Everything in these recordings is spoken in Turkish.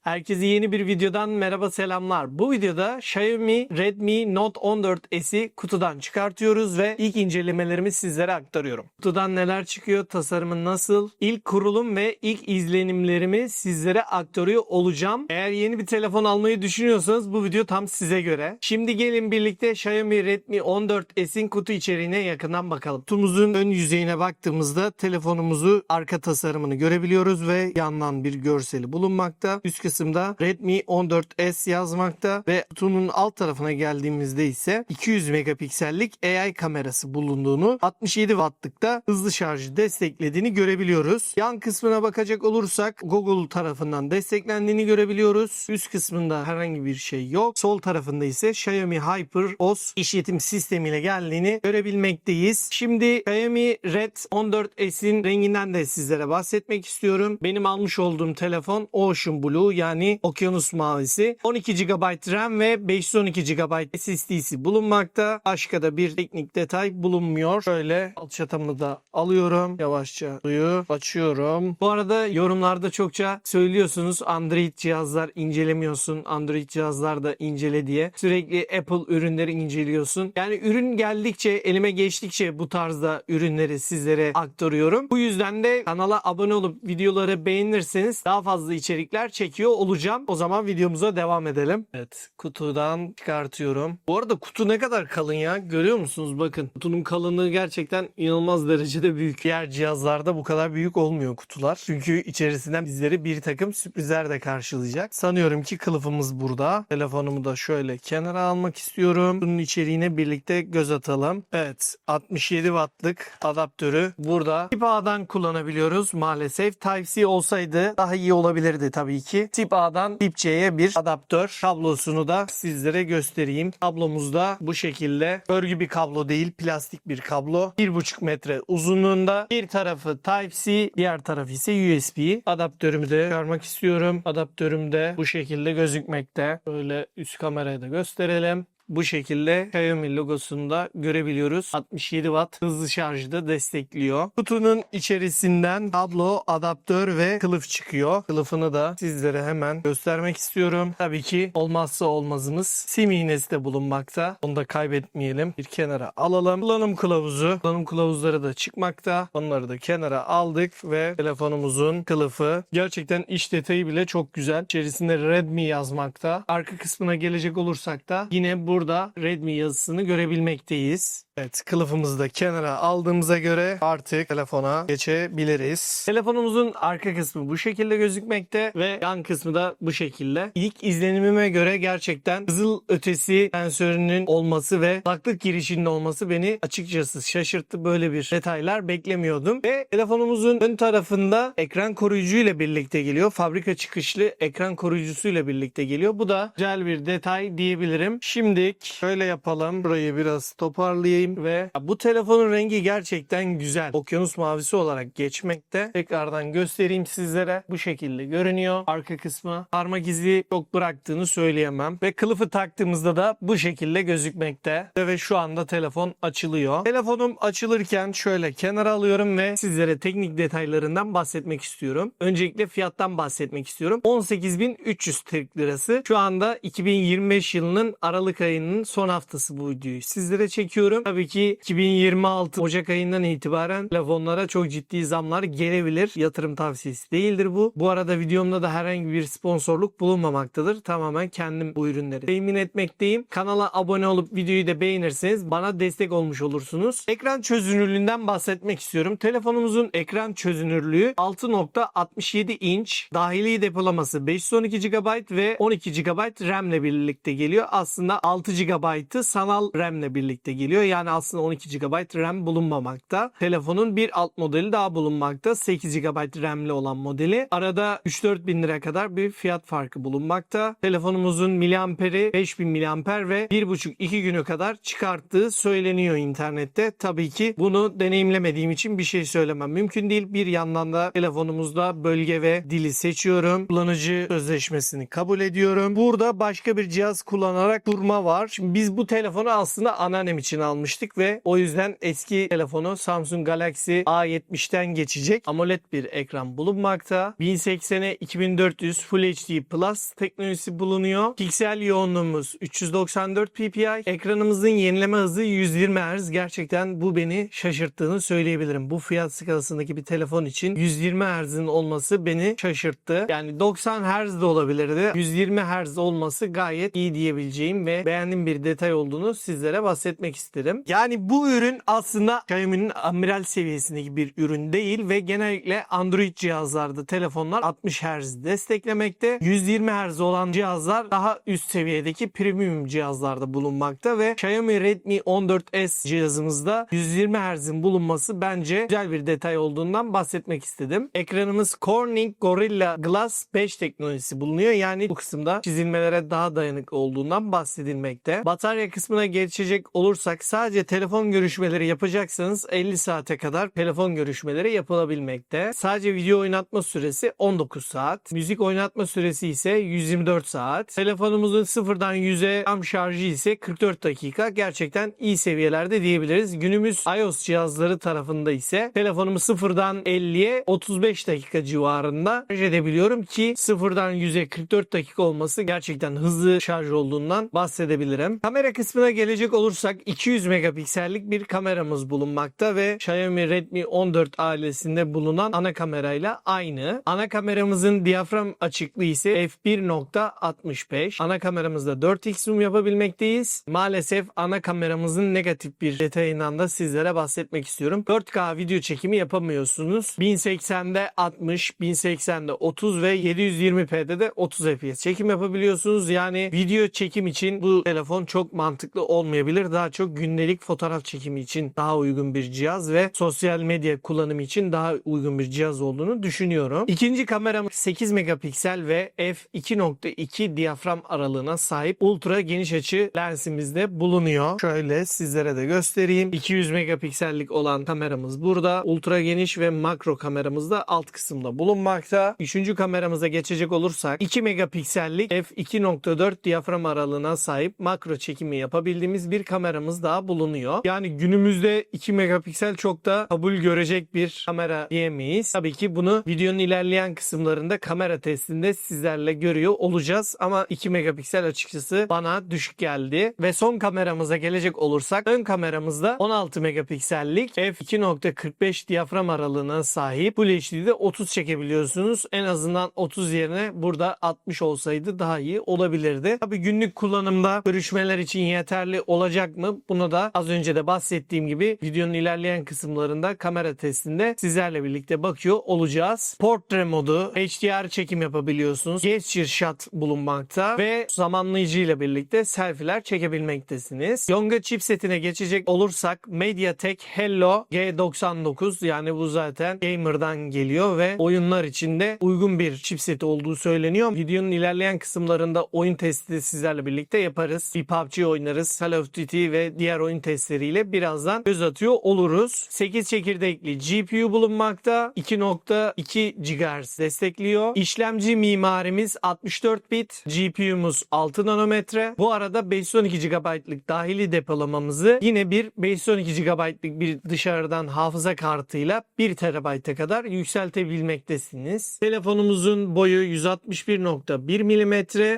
Herkese yeni bir videodan merhaba selamlar. Bu videoda Xiaomi Redmi Note 14S'i kutudan çıkartıyoruz ve ilk incelemelerimi sizlere aktarıyorum. Kutudan neler çıkıyor, tasarımı nasıl, ilk kurulum ve ilk izlenimlerimi sizlere aktarıyor olacağım. Eğer yeni bir telefon almayı düşünüyorsanız bu video tam size göre. Şimdi gelin birlikte Xiaomi Redmi 14S'in kutu içeriğine yakından bakalım. Kutumuzun ön yüzeyine baktığımızda telefonumuzu arka tasarımını görebiliyoruz ve yandan bir görseli bulunmakta. Üst kısımda Redmi 14S yazmakta ve kutunun alt tarafına geldiğimizde ise 200 megapiksellik AI kamerası bulunduğunu 67 wattlıkta hızlı şarjı desteklediğini görebiliyoruz. Yan kısmına bakacak olursak Google tarafından desteklendiğini görebiliyoruz. Üst kısmında herhangi bir şey yok. Sol tarafında ise Xiaomi Hyper OS işletim sistemiyle geldiğini görebilmekteyiz. Şimdi Xiaomi Red 14S'in renginden de sizlere bahsetmek istiyorum. Benim almış olduğum telefon Ocean Blue yani okyanus mavisi. 12 GB RAM ve 512 GB SSD'si bulunmakta. Başka da bir teknik detay bulunmuyor. Şöyle alçatamını da alıyorum. Yavaşça suyu açıyorum. Bu arada yorumlarda çokça söylüyorsunuz Android cihazlar incelemiyorsun. Android cihazlar da incele diye. Sürekli Apple ürünleri inceliyorsun. Yani ürün geldikçe elime geçtikçe bu tarzda ürünleri sizlere aktarıyorum. Bu yüzden de kanala abone olup videoları beğenirseniz daha fazla içerikler çekiyor olacağım. O zaman videomuza devam edelim. Evet kutudan çıkartıyorum. Bu arada kutu ne kadar kalın ya görüyor musunuz bakın. Kutunun kalınlığı gerçekten inanılmaz derecede büyük. Diğer cihazlarda bu kadar büyük olmuyor kutular. Çünkü içerisinden bizleri bir takım sürprizler de karşılayacak. Sanıyorum ki kılıfımız burada. Telefonumu da şöyle kenara almak istiyorum. Bunun içeriğine birlikte göz atalım. Evet 67 wattlık adaptörü burada. Tip A'dan kullanabiliyoruz maalesef. Type-C olsaydı daha iyi olabilirdi tabii ki. Tip A'dan Tip C'ye bir adaptör kablosunu da sizlere göstereyim. Kablomuz da bu şekilde. Örgü bir kablo değil plastik bir kablo. 1,5 metre uzunluğunda. Bir tarafı Type-C diğer tarafı ise USB. Adaptörümü de çıkarmak istiyorum. Adaptörüm de bu şekilde gözükmekte. Böyle üst kameraya da gösterelim. Bu şekilde Xiaomi logosunu da görebiliyoruz. 67 watt hızlı şarjı da destekliyor. Kutunun içerisinden kablo, adaptör ve kılıf çıkıyor. Kılıfını da sizlere hemen göstermek istiyorum. Tabii ki olmazsa olmazımız sim iğnesi de bulunmakta. Onu da kaybetmeyelim. Bir kenara alalım. Kullanım kılavuzu. Kullanım kılavuzları da çıkmakta. Onları da kenara aldık ve telefonumuzun kılıfı. Gerçekten iç detayı bile çok güzel. İçerisinde Redmi yazmakta. Arka kısmına gelecek olursak da yine burada Redmi yazısını görebilmekteyiz. Evet kılıfımızı da kenara aldığımıza göre artık telefona geçebiliriz. Telefonumuzun arka kısmı bu şekilde gözükmekte ve yan kısmı da bu şekilde. İlk izlenimime göre gerçekten hızıl ötesi sensörünün olması ve kulaklık girişinin olması beni açıkçası şaşırttı. Böyle bir detaylar beklemiyordum. Ve telefonumuzun ön tarafında ekran koruyucu ile birlikte geliyor. Fabrika çıkışlı ekran koruyucusuyla birlikte geliyor. Bu da güzel bir detay diyebilirim. Şimdi şöyle yapalım. Burayı biraz toparlayayım ve bu telefonun rengi gerçekten güzel. Okyanus mavisi olarak geçmekte. Tekrardan göstereyim sizlere. Bu şekilde görünüyor. Arka kısmı parmak izi çok bıraktığını söyleyemem. Ve kılıfı taktığımızda da bu şekilde gözükmekte. Ve şu anda telefon açılıyor. Telefonum açılırken şöyle kenara alıyorum ve sizlere teknik detaylarından bahsetmek istiyorum. Öncelikle fiyattan bahsetmek istiyorum. 18.300 Türk lirası. Şu anda 2025 yılının Aralık ayının son haftası bu videoyu sizlere çekiyorum. Tabii ki 2026 Ocak ayından itibaren telefonlara çok ciddi zamlar gelebilir. Yatırım tavsiyesi değildir bu. Bu arada videomda da herhangi bir sponsorluk bulunmamaktadır. Tamamen kendim bu ürünleri temin etmekteyim. Kanala abone olup videoyu da beğenirseniz bana destek olmuş olursunuz. Ekran çözünürlüğünden bahsetmek istiyorum. Telefonumuzun ekran çözünürlüğü 6.67 inç. Dahili depolaması 512 GB ve 12 GB RAM ile birlikte geliyor. Aslında 6 GB'ı sanal RAM ile birlikte geliyor. Yani aslında 12 GB RAM bulunmamakta. Telefonun bir alt modeli daha bulunmakta. 8 GB RAM'li olan modeli. Arada 3-4 bin lira kadar bir fiyat farkı bulunmakta. Telefonumuzun miliamperi 5000 miliamper ve 1,5-2 günü kadar çıkarttığı söyleniyor internette. Tabii ki bunu deneyimlemediğim için bir şey söylemem mümkün değil. Bir yandan da telefonumuzda bölge ve dili seçiyorum. Kullanıcı sözleşmesini kabul ediyorum. Burada başka bir cihaz kullanarak durma var. Şimdi biz bu telefonu aslında anneannem için almıştık almıştık ve o yüzden eski telefonu Samsung Galaxy A70'ten geçecek AMOLED bir ekran bulunmakta. 1080'e 2400 Full HD Plus teknolojisi bulunuyor. Piksel yoğunluğumuz 394 ppi. Ekranımızın yenileme hızı 120 Hz. Gerçekten bu beni şaşırttığını söyleyebilirim. Bu fiyat skalasındaki bir telefon için 120 Hz'in olması beni şaşırttı. Yani 90 Hz de olabilirdi. 120 Hz olması gayet iyi diyebileceğim ve beğendiğim bir detay olduğunu sizlere bahsetmek isterim. Yani bu ürün aslında Xiaomi'nin amiral seviyesindeki bir ürün değil ve genellikle Android cihazlarda telefonlar 60 Hz desteklemekte. 120 Hz olan cihazlar daha üst seviyedeki premium cihazlarda bulunmakta ve Xiaomi Redmi 14S cihazımızda 120 Hz'in bulunması bence güzel bir detay olduğundan bahsetmek istedim. Ekranımız Corning Gorilla Glass 5 teknolojisi bulunuyor. Yani bu kısımda çizilmelere daha dayanıklı olduğundan bahsedilmekte. Batarya kısmına geçecek olursak sadece telefon görüşmeleri yapacaksanız 50 saate kadar telefon görüşmeleri yapılabilmekte. Sadece video oynatma süresi 19 saat. Müzik oynatma süresi ise 124 saat. Telefonumuzun sıfırdan 100'e tam şarjı ise 44 dakika. Gerçekten iyi seviyelerde diyebiliriz. Günümüz iOS cihazları tarafında ise telefonumu sıfırdan 50'ye 35 dakika civarında şarj edebiliyorum ki sıfırdan 100'e 44 dakika olması gerçekten hızlı şarj olduğundan bahsedebilirim. Kamera kısmına gelecek olursak 200 megapiksellik bir kameramız bulunmakta ve Xiaomi Redmi 14 ailesinde bulunan ana kamerayla aynı. Ana kameramızın diyafram açıklığı ise f1.65. Ana kameramızda 4x zoom yapabilmekteyiz. Maalesef ana kameramızın negatif bir detayından da sizlere bahsetmek istiyorum. 4K video çekimi yapamıyorsunuz. 1080'de 60, 1080'de 30 ve 720p'de de 30 fps çekim yapabiliyorsunuz. Yani video çekim için bu telefon çok mantıklı olmayabilir. Daha çok gündelik fotoğraf çekimi için daha uygun bir cihaz ve sosyal medya kullanımı için daha uygun bir cihaz olduğunu düşünüyorum. İkinci kameram 8 megapiksel ve f2.2 diyafram aralığına sahip ultra geniş açı lensimizde bulunuyor. Şöyle sizlere de göstereyim. 200 megapiksellik olan kameramız burada. Ultra geniş ve makro kameramız da alt kısımda bulunmakta. Üçüncü kameramıza geçecek olursak 2 megapiksellik f2.4 diyafram aralığına sahip makro çekimi yapabildiğimiz bir kameramız daha bulunuyor. Yani günümüzde 2 megapiksel çok da kabul görecek bir kamera diyemeyiz. Tabii ki bunu videonun ilerleyen kısımlarında kamera testinde sizlerle görüyor olacağız. Ama 2 megapiksel açıkçası bana düşük geldi. Ve son kameramıza gelecek olursak ön kameramızda 16 megapiksellik f2.45 diyafram aralığına sahip Full HD'de 30 çekebiliyorsunuz. En azından 30 yerine burada 60 olsaydı daha iyi olabilirdi. Tabii günlük kullanımda görüşmeler için yeterli olacak mı? Bunu da az önce de bahsettiğim gibi videonun ilerleyen kısımlarında kamera testinde sizlerle birlikte bakıyor olacağız. Portre modu, HDR çekim yapabiliyorsunuz. Gesture shot bulunmakta ve zamanlayıcı ile birlikte selfie'ler çekebilmektesiniz. Yonga chipsetine geçecek olursak MediaTek Hello G99 yani bu zaten gamer'dan geliyor ve oyunlar içinde uygun bir chipset olduğu söyleniyor. Videonun ilerleyen kısımlarında oyun testi de sizlerle birlikte yaparız. Bir PUBG oynarız, Call of Duty ve diğer oyun testleriyle birazdan göz atıyor oluruz. 8 çekirdekli GPU bulunmakta. 2.2 GHz destekliyor. İşlemci mimarimiz 64 bit. GPU'muz 6 nanometre. Bu arada 512 GB'lık dahili depolamamızı yine bir 512 GB'lık bir dışarıdan hafıza kartıyla 1 TB'e kadar yükseltebilmektesiniz. Telefonumuzun boyu 161.1 mm,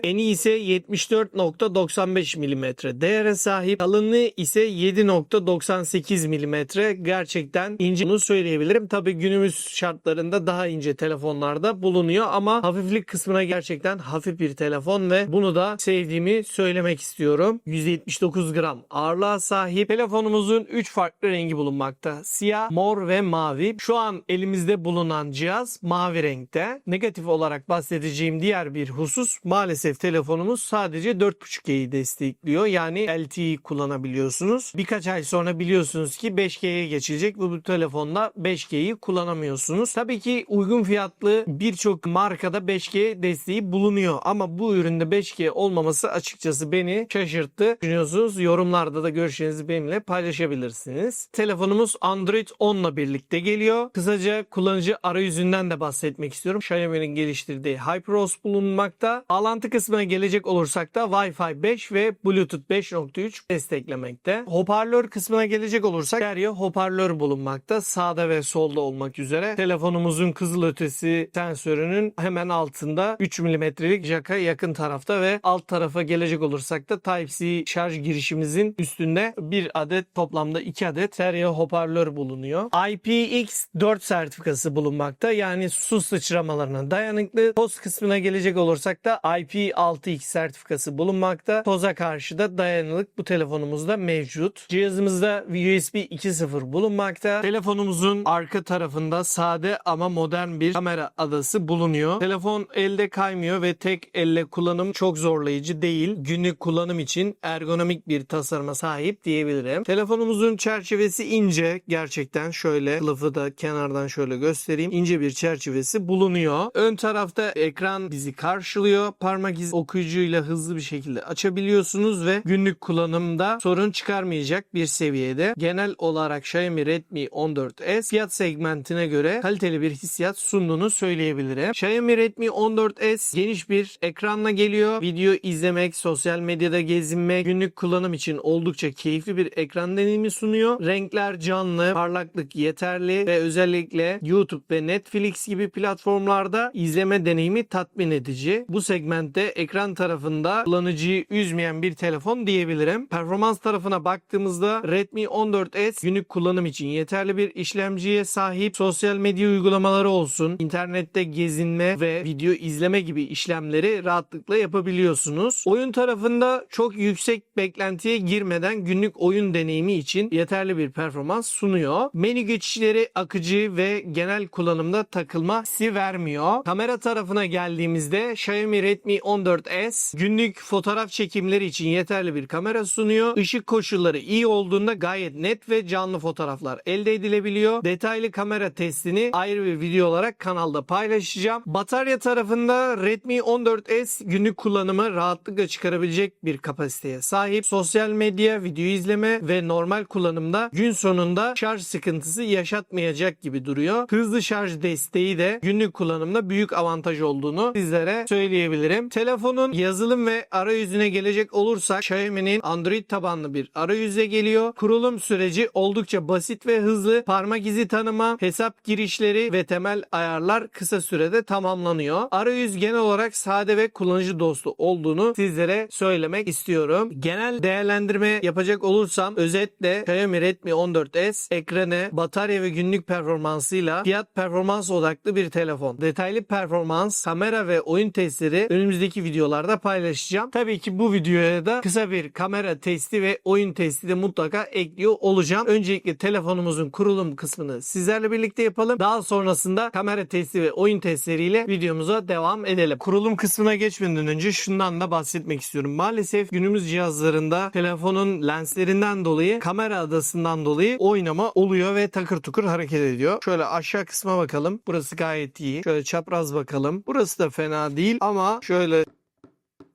eni ise 74.95 mm değere sahip. Kalınlığı ise 7.98 mm. Gerçekten ince bunu söyleyebilirim. Tabii günümüz şartlarında daha ince telefonlarda bulunuyor ama hafiflik kısmına gerçekten hafif bir telefon ve bunu da sevdiğimi söylemek istiyorum. 179 gram ağırlığa sahip. Telefonumuzun 3 farklı rengi bulunmakta. Siyah, mor ve mavi. Şu an elimizde bulunan cihaz mavi renkte. Negatif olarak bahsedeceğim diğer bir husus maalesef telefonumuz sadece 4.5G'yi destekliyor. Yani LTE kullanabiliyorsunuz. Birkaç ay sonra biliyorsunuz ki 5G'ye geçilecek ve bu telefonda 5G'yi kullanamıyorsunuz. Tabii ki uygun fiyatlı birçok markada 5G desteği bulunuyor ama bu üründe 5G olmaması açıkçası beni şaşırttı. Düşünüyorsunuz yorumlarda da görüşlerinizi benimle paylaşabilirsiniz. Telefonumuz Android 10 ile birlikte geliyor. Kısaca kullanıcı arayüzünden de bahsetmek istiyorum. Xiaomi'nin geliştirdiği HyperOS bulunmakta. Bağlantı kısmına gelecek olursak da Wi-Fi 5 ve Bluetooth 5.3 desteklemekte. Hoparlör kısmına gelecek olursak stereo hoparlör bulunmakta. Sağda ve solda olmak üzere. Telefonumuzun kızılötesi sensörünün hemen altında 3 mm'lik jaka yakın tarafta ve alt tarafa gelecek olursak da Type-C şarj girişimizin üstünde bir adet toplamda 2 adet stereo hoparlör bulunuyor. IPX4 sertifikası bulunmakta. Yani su sıçramalarına dayanıklı. Toz kısmına gelecek olursak da IP6X sertifikası bulunmakta. Toza karşı da dayanıklık bu telefonumuzda mevcut. Cihazımızda USB 2.0 bulunmakta. Telefonumuzun arka tarafında sade ama modern bir kamera adası bulunuyor. Telefon elde kaymıyor ve tek elle kullanım çok zorlayıcı değil. Günlük kullanım için ergonomik bir tasarıma sahip diyebilirim. Telefonumuzun çerçevesi ince. Gerçekten şöyle kılıfı da kenardan şöyle göstereyim. İnce bir çerçevesi bulunuyor. Ön tarafta ekran bizi karşılıyor. Parmak izi okuyucuyla hızlı bir şekilde açabiliyorsunuz ve günlük kullanımda sorun çıkarmayacak bir seviyede. Genel olarak Xiaomi Redmi 14S fiyat segmentine göre kaliteli bir hissiyat sunduğunu söyleyebilirim. Xiaomi Redmi 14S geniş bir ekranla geliyor. Video izlemek, sosyal medyada gezinmek, günlük kullanım için oldukça keyifli bir ekran deneyimi sunuyor. Renkler canlı, parlaklık yeterli ve özellikle YouTube ve Netflix gibi platformlarda izleme deneyimi tatmin edici. Bu segmentte ekran tarafında kullanıcıyı üzmeyen bir telefon diyebilirim. Performans tarafına baktığımızda Redmi 14S günlük kullanım için yeterli bir işlemciye sahip. Sosyal medya uygulamaları olsun, internette gezinme ve video izleme gibi işlemleri rahatlıkla yapabiliyorsunuz. Oyun tarafında çok yüksek beklentiye girmeden günlük oyun deneyimi için yeterli bir performans sunuyor. Menü geçişleri akıcı ve genel kullanımda takılma hissi vermiyor. Kamera tarafına geldiğimizde Xiaomi Redmi 14S günlük fotoğraf çekimleri için yeterli bir kamera sunuyor. Işık koşulları iyi olduğunda gayet net ve canlı fotoğraflar elde edilebiliyor. Detaylı kamera testini ayrı bir video olarak kanalda paylaşacağım. Batarya tarafında Redmi 14S günlük kullanımı rahatlıkla çıkarabilecek bir kapasiteye sahip. Sosyal medya, video izleme ve normal kullanımda gün sonunda şarj sıkıntısı yaşatmayacak gibi duruyor. Hızlı şarj desteği de günlük kullanımda büyük avantaj olduğunu sizlere söyleyebilirim. Telefonun yazılım ve arayüzüne gelecek olursak Xiaomi'nin Android tabanlı bir arayüze geliyor. Kurulum süreci oldukça basit ve hızlı. Parmak izi tanıma, hesap girişleri ve temel ayarlar kısa sürede tamamlanıyor. Arayüz genel olarak sade ve kullanıcı dostu olduğunu sizlere söylemek istiyorum. Genel değerlendirme yapacak olursam özetle Xiaomi Redmi 14S ekranı, batarya ve günlük performansıyla fiyat performans odaklı bir telefon. Detaylı performans, kamera ve oyun testleri önümüzdeki videolarda paylaşacağım. Tabii ki bu videoya da kısa bir kamera testi ve oyun testi de mutlaka ekliyor olacağım. Öncelikle telefonumuzun kurulum kısmını sizlerle birlikte yapalım. Daha sonrasında kamera testi ve oyun testleriyle videomuza devam edelim. Kurulum kısmına geçmeden önce şundan da bahsetmek istiyorum. Maalesef günümüz cihazlarında telefonun lenslerinden dolayı kamera adasından dolayı oynama oluyor ve takır tukur hareket ediyor. Şöyle aşağı kısma bakalım. Burası gayet iyi. Şöyle çapraz bakalım. Burası da fena değil ama şöyle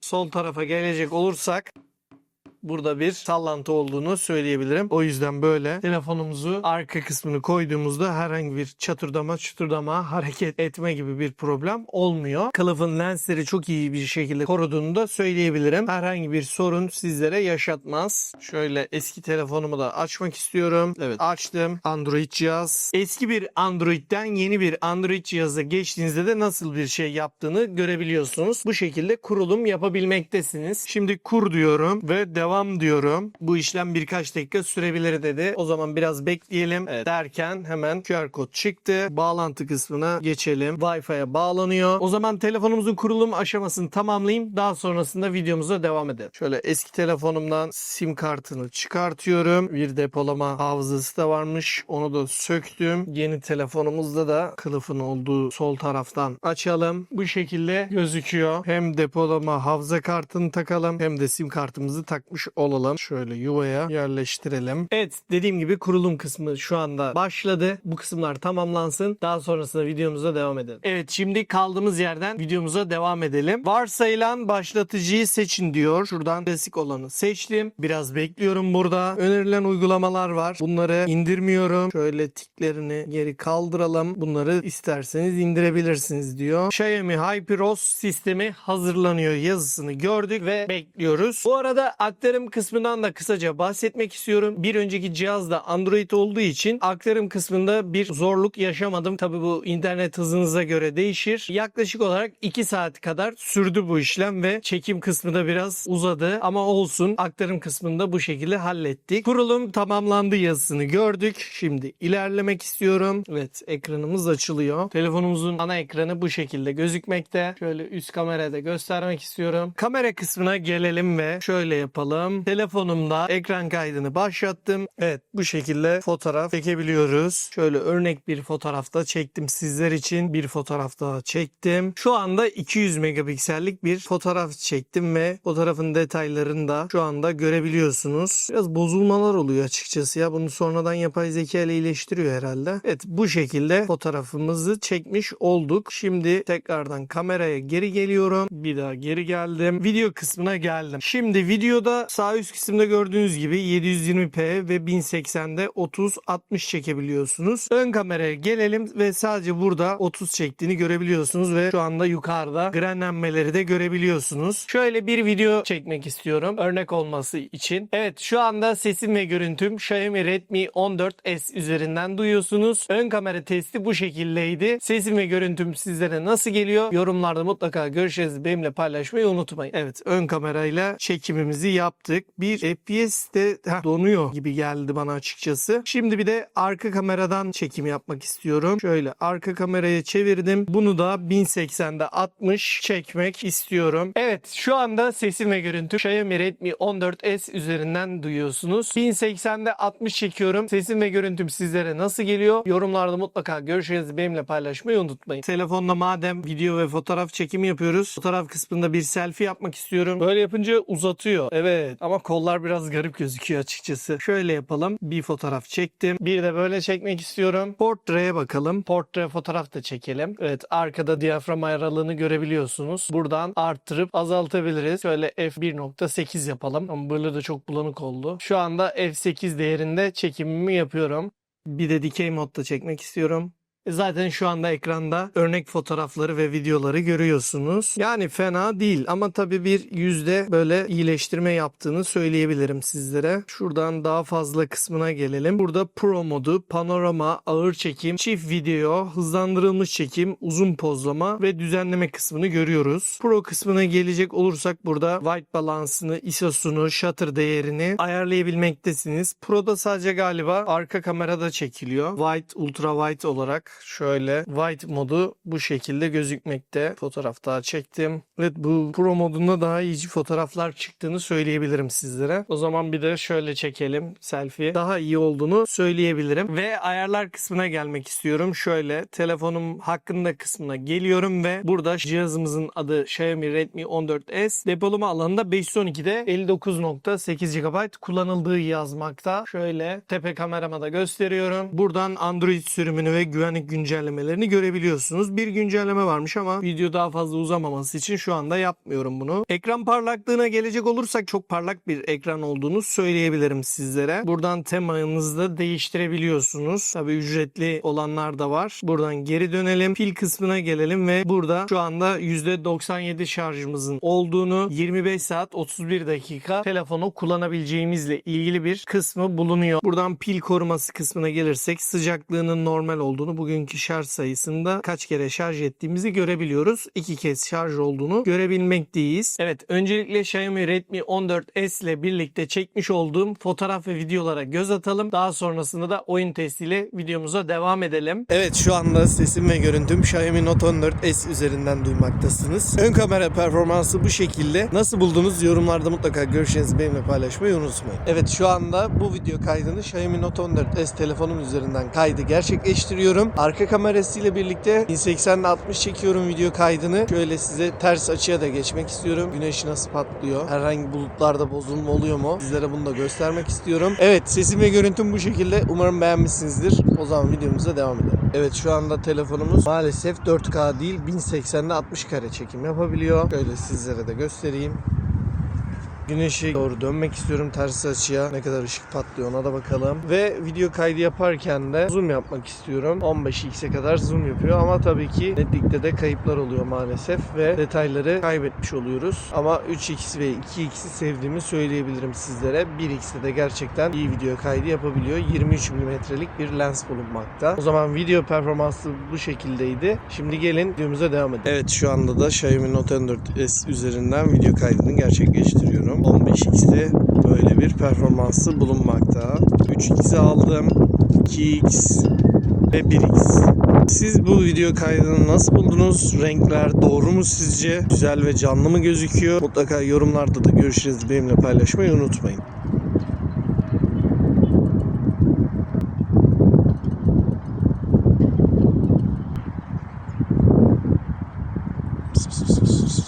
sol tarafa gelecek olursak burada bir sallantı olduğunu söyleyebilirim. O yüzden böyle telefonumuzu arka kısmını koyduğumuzda herhangi bir çatırdama çatırdama hareket etme gibi bir problem olmuyor. Kılıfın lensleri çok iyi bir şekilde koruduğunu da söyleyebilirim. Herhangi bir sorun sizlere yaşatmaz. Şöyle eski telefonumu da açmak istiyorum. Evet açtım. Android cihaz. Eski bir Android'den yeni bir Android cihaza geçtiğinizde de nasıl bir şey yaptığını görebiliyorsunuz. Bu şekilde kurulum yapabilmektesiniz. Şimdi kur diyorum ve devam diyorum. Bu işlem birkaç dakika sürebilir dedi. O zaman biraz bekleyelim Evet, derken hemen QR kod çıktı. Bağlantı kısmına geçelim. Wi-Fi'ye bağlanıyor. O zaman telefonumuzun kurulum aşamasını tamamlayayım. Daha sonrasında videomuza devam edelim. Şöyle eski telefonumdan sim kartını çıkartıyorum. Bir depolama hafızası da varmış. Onu da söktüm. Yeni telefonumuzda da kılıfın olduğu sol taraftan açalım. Bu şekilde gözüküyor. Hem depolama hafıza kartını takalım hem de sim kartımızı takmış olalım. Şöyle yuvaya yerleştirelim. Evet dediğim gibi kurulum kısmı şu anda başladı. Bu kısımlar tamamlansın. Daha sonrasında videomuza devam edelim. Evet şimdi kaldığımız yerden videomuza devam edelim. Varsayılan başlatıcıyı seçin diyor. Şuradan klasik olanı seçtim. Biraz bekliyorum burada. Önerilen uygulamalar var. Bunları indirmiyorum. Şöyle tiklerini geri kaldıralım. Bunları isterseniz indirebilirsiniz diyor. Xiaomi HyperOS sistemi hazırlanıyor yazısını gördük ve bekliyoruz. Bu arada aktif Aktarım kısmından da kısaca bahsetmek istiyorum. Bir önceki cihazda Android olduğu için aktarım kısmında bir zorluk yaşamadım. Tabi bu internet hızınıza göre değişir. Yaklaşık olarak 2 saat kadar sürdü bu işlem ve çekim kısmı da biraz uzadı ama olsun aktarım kısmında bu şekilde hallettik. Kurulum tamamlandı yazısını gördük. Şimdi ilerlemek istiyorum. Evet ekranımız açılıyor. Telefonumuzun ana ekranı bu şekilde gözükmekte. Şöyle üst kamerada göstermek istiyorum. Kamera kısmına gelelim ve şöyle yapalım. Telefonumda ekran kaydını başlattım. Evet bu şekilde fotoğraf çekebiliyoruz. Şöyle örnek bir fotoğrafta çektim sizler için. Bir fotoğraf daha çektim. Şu anda 200 megapiksellik bir fotoğraf çektim ve fotoğrafın detaylarını da şu anda görebiliyorsunuz. Biraz bozulmalar oluyor açıkçası ya. Bunu sonradan yapay zeka ile iyileştiriyor herhalde. Evet bu şekilde fotoğrafımızı çekmiş olduk. Şimdi tekrardan kameraya geri geliyorum. Bir daha geri geldim. Video kısmına geldim. Şimdi videoda sağ üst kısımda gördüğünüz gibi 720p ve 1080'de 30-60 çekebiliyorsunuz. Ön kameraya gelelim ve sadece burada 30 çektiğini görebiliyorsunuz ve şu anda yukarıda grenlenmeleri de görebiliyorsunuz. Şöyle bir video çekmek istiyorum örnek olması için. Evet şu anda sesim ve görüntüm Xiaomi Redmi 14S üzerinden duyuyorsunuz. Ön kamera testi bu şekildeydi. Sesim ve görüntüm sizlere nasıl geliyor? Yorumlarda mutlaka görüşlerinizi benimle paylaşmayı unutmayın. Evet ön kamerayla çekimimizi yaptık. Bir FPS de heh, donuyor gibi geldi bana açıkçası. Şimdi bir de arka kameradan çekim yapmak istiyorum. Şöyle arka kameraya çevirdim. Bunu da 1080'de 60 çekmek istiyorum. Evet şu anda sesim ve görüntüm Xiaomi Redmi 14S üzerinden duyuyorsunuz. 1080'de 60 çekiyorum. Sesim ve görüntüm sizlere nasıl geliyor? Yorumlarda mutlaka görüşlerinizi benimle paylaşmayı unutmayın. Telefonla madem video ve fotoğraf çekimi yapıyoruz. Fotoğraf kısmında bir selfie yapmak istiyorum. Böyle yapınca uzatıyor. Evet ama kollar biraz garip gözüküyor açıkçası. Şöyle yapalım. Bir fotoğraf çektim. Bir de böyle çekmek istiyorum. Portreye bakalım. Portre fotoğraf da çekelim. Evet arkada diyafram aralığını görebiliyorsunuz. Buradan arttırıp azaltabiliriz. Şöyle f1.8 yapalım. Ama böyle de çok bulanık oldu. Şu anda f8 değerinde çekimimi yapıyorum. Bir de dikey modda çekmek istiyorum. E Zaten şu anda ekranda örnek fotoğrafları ve videoları görüyorsunuz. Yani fena değil ama tabii bir yüzde böyle iyileştirme yaptığını söyleyebilirim sizlere. Şuradan daha fazla kısmına gelelim. Burada Pro modu, panorama, ağır çekim, çift video, hızlandırılmış çekim, uzun pozlama ve düzenleme kısmını görüyoruz. Pro kısmına gelecek olursak burada white balansını, ISO'sunu, shutter değerini ayarlayabilmektesiniz. Pro'da sadece galiba arka kamerada çekiliyor. White, ultra wide olarak şöyle white modu bu şekilde gözükmekte. Fotoğraf daha çektim. Evet bu Pro modunda daha iyi fotoğraflar çıktığını söyleyebilirim sizlere. O zaman bir de şöyle çekelim selfie. Daha iyi olduğunu söyleyebilirim. Ve ayarlar kısmına gelmek istiyorum. Şöyle telefonum hakkında kısmına geliyorum ve burada cihazımızın adı Xiaomi Redmi 14S. Depolama alanında 512'de 59.8 GB kullanıldığı yazmakta. Şöyle tepe kamerama da gösteriyorum. Buradan Android sürümünü ve güvenlik güncellemelerini görebiliyorsunuz. Bir güncelleme varmış ama video daha fazla uzamaması için şu anda yapmıyorum bunu. Ekran parlaklığına gelecek olursak çok parlak bir ekran olduğunu söyleyebilirim sizlere. Buradan temanızı da değiştirebiliyorsunuz. Tabi ücretli olanlar da var. Buradan geri dönelim. Pil kısmına gelelim ve burada şu anda %97 şarjımızın olduğunu 25 saat 31 dakika telefonu kullanabileceğimizle ilgili bir kısmı bulunuyor. Buradan pil koruması kısmına gelirsek sıcaklığının normal olduğunu bugünkü şarj sayısında kaç kere şarj ettiğimizi görebiliyoruz. İki kez şarj olduğunu görebilmekteyiz. Evet öncelikle Xiaomi Redmi 14S ile birlikte çekmiş olduğum fotoğraf ve videolara göz atalım. Daha sonrasında da oyun testiyle videomuza devam edelim. Evet şu anda sesim ve görüntüm Xiaomi Note 14S üzerinden duymaktasınız. Ön kamera performansı bu şekilde. Nasıl buldunuz yorumlarda mutlaka görüşlerinizi benimle paylaşmayı unutmayın. Evet şu anda bu video kaydını Xiaomi Note 14S telefonum üzerinden kaydı gerçekleştiriyorum. Arka kamerasıyla birlikte 1080'de 60 çekiyorum video kaydını. Şöyle size ters açıya da geçmek istiyorum. Güneş nasıl patlıyor? Herhangi bulutlarda bozulma oluyor mu? Sizlere bunu da göstermek istiyorum. Evet sesim ve görüntüm bu şekilde. Umarım beğenmişsinizdir. O zaman videomuza devam edelim. Evet şu anda telefonumuz maalesef 4K değil 1080'de 60 kare çekim yapabiliyor. Şöyle sizlere de göstereyim. Güneşe doğru dönmek istiyorum ters açıya. Ne kadar ışık patlıyor ona da bakalım. Ve video kaydı yaparken de zoom yapmak istiyorum. 15x'e kadar zoom yapıyor ama tabii ki netlikte de kayıplar oluyor maalesef ve detayları kaybetmiş oluyoruz. Ama 3x ve 2x'i sevdiğimi söyleyebilirim sizlere. 1x'te de gerçekten iyi video kaydı yapabiliyor. 23 mm'lik bir lens bulunmakta. O zaman video performansı bu şekildeydi. Şimdi gelin videomuza devam edelim. Evet şu anda da Xiaomi Note 14S üzerinden video kaydını gerçekleştiriyorum. 15x'te böyle bir performansı bulunmakta. 3x'i aldım. 2x ve 1x. Siz bu video kaydını nasıl buldunuz? Renkler doğru mu sizce? Güzel ve canlı mı gözüküyor? Mutlaka yorumlarda da görüşlerinizi benimle paylaşmayı unutmayın.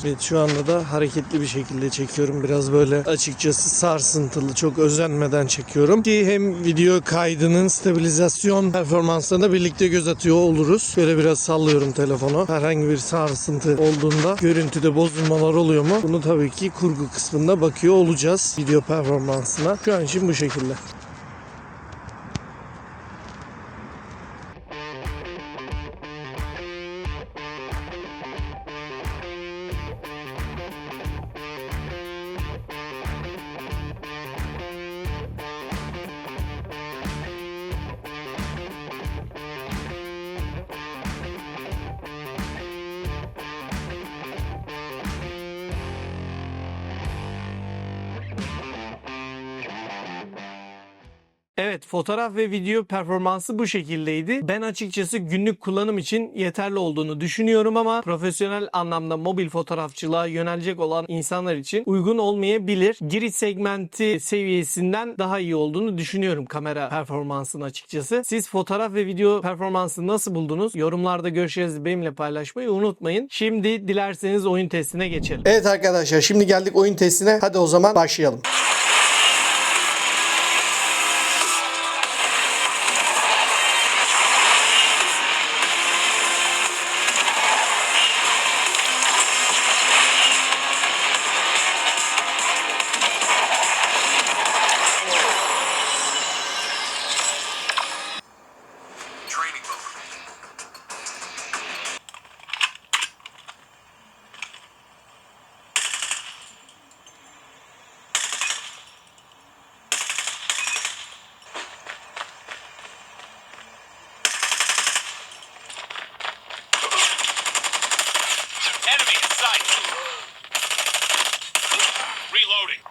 Evet şu anda da hareketli bir şekilde çekiyorum. Biraz böyle açıkçası sarsıntılı, çok özenmeden çekiyorum. Ki hem video kaydının stabilizasyon performansına da birlikte göz atıyor oluruz. Böyle biraz sallıyorum telefonu. Herhangi bir sarsıntı olduğunda görüntüde bozulmalar oluyor mu? Bunu tabii ki kurgu kısmında bakıyor olacağız video performansına. Şu an için bu şekilde. Fotoğraf ve video performansı bu şekildeydi. Ben açıkçası günlük kullanım için yeterli olduğunu düşünüyorum ama profesyonel anlamda mobil fotoğrafçılığa yönelecek olan insanlar için uygun olmayabilir. Giriş segmenti seviyesinden daha iyi olduğunu düşünüyorum kamera performansının açıkçası. Siz fotoğraf ve video performansını nasıl buldunuz? Yorumlarda görüşlerinizi benimle paylaşmayı unutmayın. Şimdi dilerseniz oyun testine geçelim. Evet arkadaşlar şimdi geldik oyun testine. Hadi o zaman başlayalım. Enemy in sight. Reloading.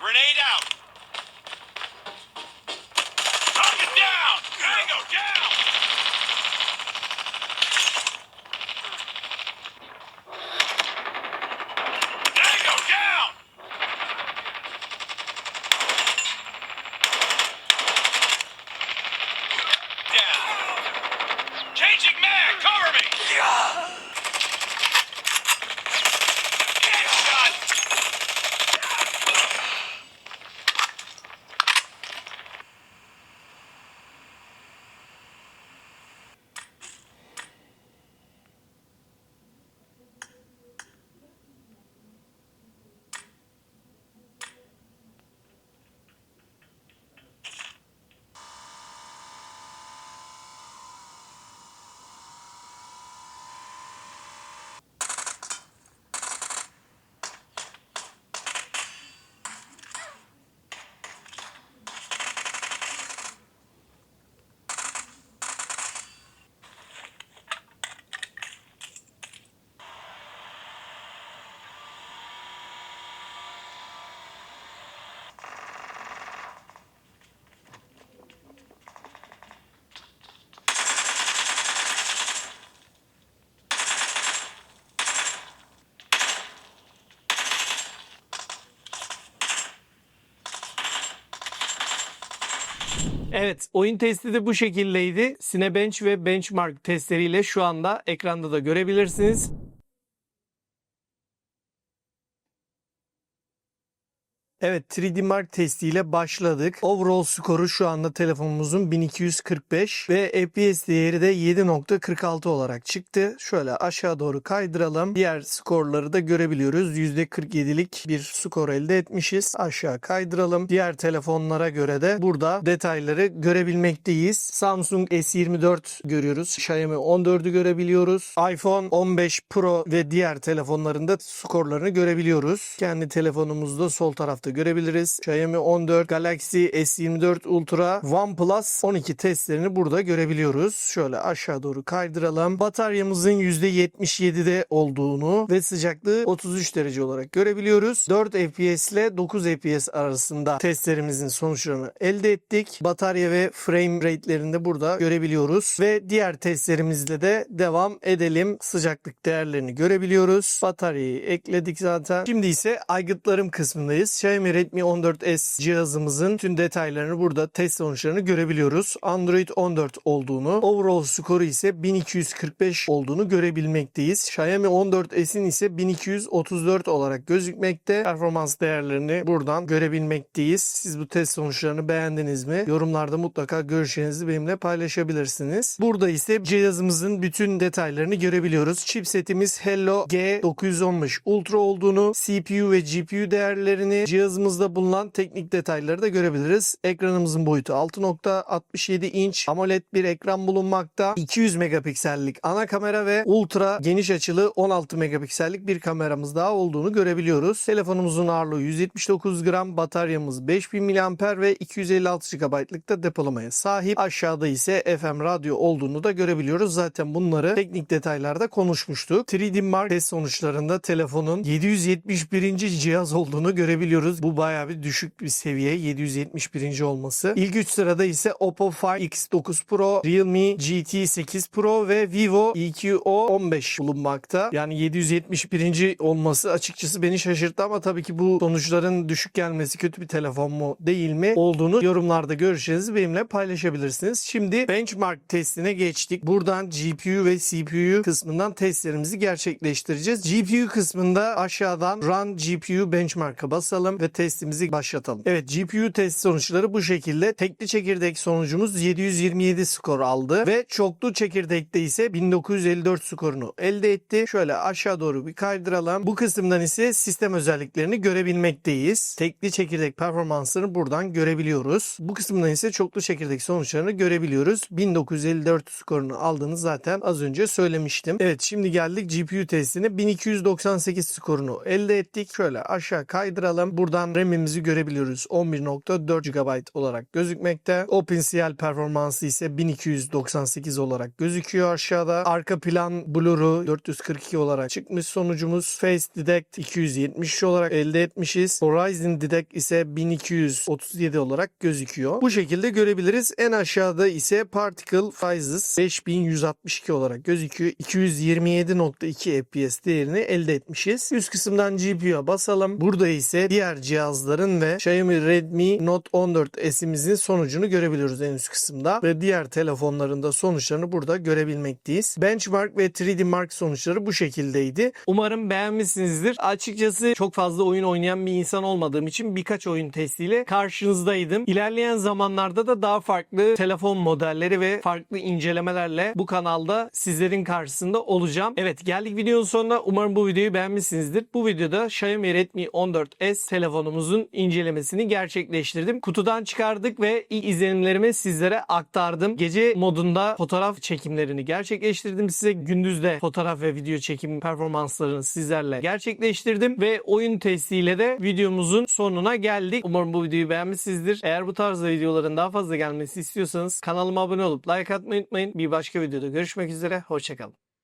Grenade out. Target down! Tango down! Evet, oyun testi de bu şekildeydi. Cinebench ve Benchmark testleriyle şu anda ekranda da görebilirsiniz. Evet 3D Mark testiyle başladık. Overall skoru şu anda telefonumuzun 1245 ve FPS değeri de 7.46 olarak çıktı. Şöyle aşağı doğru kaydıralım. Diğer skorları da görebiliyoruz. %47'lik bir skor elde etmişiz. Aşağı kaydıralım. Diğer telefonlara göre de burada detayları görebilmekteyiz. Samsung S24 görüyoruz. Xiaomi 14'ü görebiliyoruz. iPhone 15 Pro ve diğer telefonlarında skorlarını görebiliyoruz. Kendi telefonumuzda sol tarafta görebiliriz. Xiaomi 14, Galaxy S24 Ultra, OnePlus 12 testlerini burada görebiliyoruz. Şöyle aşağı doğru kaydıralım. Bataryamızın %77'de olduğunu ve sıcaklığı 33 derece olarak görebiliyoruz. 4 FPS ile 9 FPS arasında testlerimizin sonuçlarını elde ettik. Batarya ve frame rate'lerini de burada görebiliyoruz ve diğer testlerimizle de devam edelim. Sıcaklık değerlerini görebiliyoruz. Bataryayı ekledik zaten. Şimdi ise aygıtlarım kısmındayız. Xiaomi Redmi 14S cihazımızın tüm detaylarını burada test sonuçlarını görebiliyoruz. Android 14 olduğunu, overall skoru ise 1245 olduğunu görebilmekteyiz. Xiaomi 14S'in ise 1234 olarak gözükmekte. Performans değerlerini buradan görebilmekteyiz. Siz bu test sonuçlarını beğendiniz mi? Yorumlarda mutlaka görüşlerinizi benimle paylaşabilirsiniz. Burada ise cihazımızın bütün detaylarını görebiliyoruz. Chipsetimiz Hello G915 Ultra olduğunu, CPU ve GPU değerlerini, cihazımızda bulunan teknik detayları da görebiliriz. Ekranımızın boyutu 6.67 inç AMOLED bir ekran bulunmakta. 200 megapiksellik ana kamera ve ultra geniş açılı 16 megapiksellik bir kameramız daha olduğunu görebiliyoruz. Telefonumuzun ağırlığı 179 gram, bataryamız 5000 mAh ve 256 GB'lık da depolamaya sahip. Aşağıda ise FM radyo olduğunu da görebiliyoruz. Zaten bunları teknik detaylarda konuşmuştuk. 3D Mark test sonuçlarında telefonun 771. cihaz olduğunu görebiliyoruz. Bu bayağı bir düşük bir seviye 771. olması. İlk 3 sırada ise Oppo Find X9 Pro, Realme GT8 Pro ve Vivo EQO15 bulunmakta. Yani 771. olması açıkçası beni şaşırttı ama tabii ki bu sonuçların düşük gelmesi kötü bir telefon mu değil mi olduğunu yorumlarda görüşlerinizi benimle paylaşabilirsiniz. Şimdi benchmark testine geçtik. Buradan GPU ve CPU kısmından testlerimizi gerçekleştireceğiz. GPU kısmında aşağıdan Run GPU Benchmark'a basalım ve testimizi başlatalım. Evet GPU test sonuçları bu şekilde. Tekli çekirdek sonucumuz 727 skor aldı ve çoklu çekirdekte ise 1954 skorunu elde etti. Şöyle aşağı doğru bir kaydıralım. Bu kısımdan ise sistem özelliklerini görebilmekteyiz. Tekli çekirdek performanslarını buradan görebiliyoruz. Bu kısımdan ise çoklu çekirdek sonuçlarını görebiliyoruz. 1954 skorunu aldığını zaten az önce söylemiştim. Evet şimdi geldik GPU testine. 1298 skorunu elde ettik. Şöyle aşağı kaydıralım. Buradan RAM'imizi görebiliyoruz. 11.4 GB olarak gözükmekte. OpenCL performansı ise 1298 olarak gözüküyor aşağıda. Arka plan blur'u 442 olarak çıkmış sonucumuz. Face Detect 270 olarak elde etmişiz. Horizon Detect ise 1237 olarak gözüküyor. Bu şekilde görebiliriz. En aşağıda ise Particle Sizes 5162 olarak gözüküyor. 227.2 FPS değerini elde etmişiz. Üst kısımdan GPU'ya basalım. Burada ise diğer cihazların ve Xiaomi Redmi Note 14 S'imizin sonucunu görebiliyoruz en üst kısımda. Ve diğer telefonların da sonuçlarını burada görebilmekteyiz. Benchmark ve 3D Mark sonuçları bu şekildeydi. Umarım beğenmişsinizdir. Açıkçası çok fazla oyun oynayan bir insan olmadığım için birkaç oyun testiyle karşınızdaydım. İlerleyen zamanlarda da daha farklı telefon modelleri ve farklı incelemelerle bu kanalda sizlerin karşısında olacağım. Evet geldik videonun sonuna. Umarım bu videoyu beğenmişsinizdir. Bu videoda Xiaomi Redmi 14S telefonumuzun incelemesini gerçekleştirdim. Kutudan çıkardık ve ilk izlenimlerimi sizlere aktardım. Gece modunda fotoğraf çekimlerini gerçekleştirdim size. Gündüz de fotoğraf ve video çekim performanslarını sizlerle gerçekleştirdim ve oyun testiyle de videomuzun sonuna geldik. Umarım bu videoyu beğenmişsinizdir. Eğer bu tarzda videoların daha fazla gelmesi istiyorsanız kanalıma abone olup like atmayı unutmayın. Bir başka videoda görüşmek üzere. Hoşçakalın.